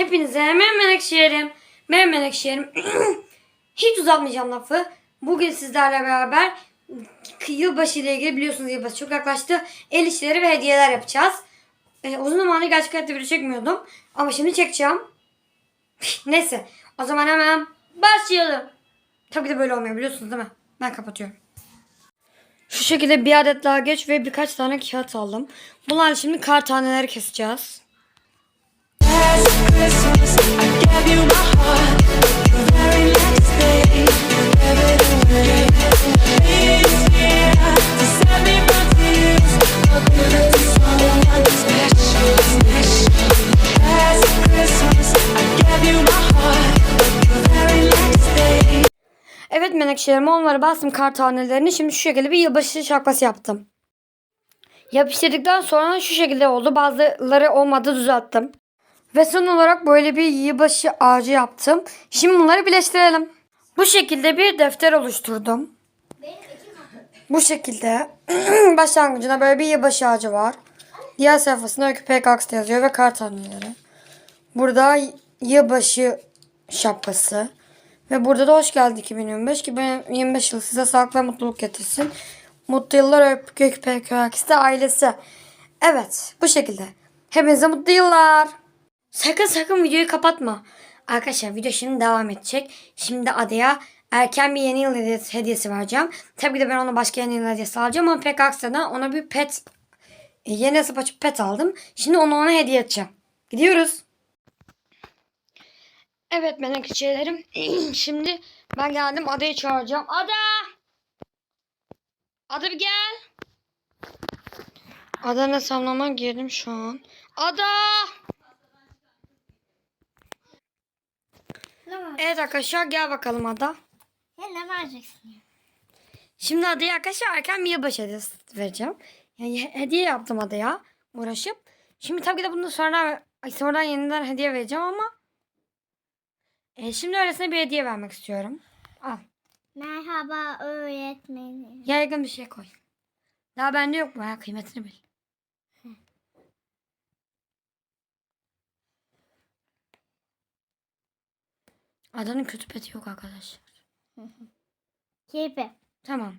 Hepinize merhaba Menekşehir'im. Merhaba Menekşehir'im. Hiç uzatmayacağım lafı. Bugün sizlerle beraber yılbaşı ile ilgili biliyorsunuz yılbaşı çok yaklaştı. El işleri ve hediyeler yapacağız. Ee, uzun zamandır gerçek hayatta video çekmiyordum. Ama şimdi çekeceğim. Neyse. O zaman hemen başlayalım. Tabii de böyle olmuyor biliyorsunuz değil mi? Ben kapatıyorum. Şu şekilde bir adet daha geç ve birkaç tane kağıt aldım. Bunlarla şimdi kar taneleri keseceğiz. Evet menekşelerim onları bastım kar tanelerini. Şimdi şu şekilde bir yılbaşı şapkası yaptım. Yapıştırdıktan sonra şu şekilde oldu. Bazıları olmadı düzelttim. Ve son olarak böyle bir yılbaşı ağacı yaptım. Şimdi bunları birleştirelim. Bu şekilde bir defter oluşturdum. Bu şekilde başlangıcına böyle bir yılbaşı ağacı var. Diğer sayfasında Öykü PKX yazıyor ve kar taneleri. Burada yılbaşı şapkası. Ve burada da hoş geldi 2025. 2025 yılı size sağlık ve mutluluk getirsin. Mutlu yıllar Öykü PKX'de ailesi. Evet bu şekilde. Hepinize mutlu yıllar. Sakın sakın videoyu kapatma. Arkadaşlar video şimdi devam edecek. Şimdi adaya erken bir yeni yıl hediyesi, vereceğim. Tabii ki de ben ona başka yeni yıl hediyesi alacağım ama PKX'den ona bir pet e, yeni hesap açıp pet aldım. Şimdi onu ona hediye edeceğim. Gidiyoruz. Evet menekşelerim. Şimdi ben geldim adayı çağıracağım. Ada! Ada bir gel. Adana sallama girdim şu an. Ada! Ne var? Evet arkadaşlar gel bakalım Ada. Ya ne vereceksin ya? Şimdi adaya arkadaşlar erken bir yılbaşı hediyesi vereceğim. Yani he- hediye yaptım adaya uğraşıp. Şimdi tabii ki de bunu sonra ay, sonradan yeniden hediye vereceğim ama e, şimdi öylesine bir hediye vermek istiyorum. Al. Merhaba öğretmenim. Yaygın bir şey koy. Daha bende yok bu ya kıymetini bil. Adanın kötü peti yok arkadaşlar. Kirpi. Tamam.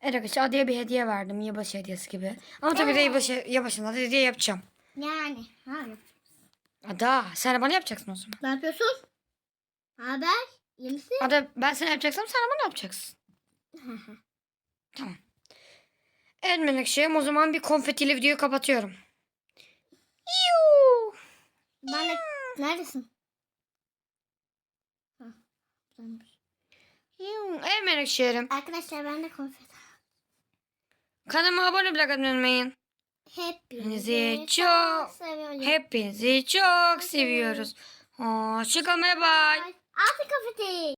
Evet arkadaşlar adaya bir hediye verdim. Yılbaşı hediyesi gibi. Ama tabii de yılbaşı, yılbaşında da hediye yapacağım. Yani. Hayır. Ada sen de bana yapacaksın o zaman. Ne yapıyorsun? Haber? İyi misin? Ada ben sana yapacaksam sen de bana yapacaksın. tamam. Evet Menekşe'm o zaman bir konfetiyle videoyu kapatıyorum. Yuu. De... Neredesin? Yuu. Evet Menekşe'm. Arkadaşlar ben de konfet. Kanalıma abone bile unutmayın. Hepinizi çok- seviyorum. Hepinizi çok seviyoruz. Hoşçakalın bay bay. Altı konfeti.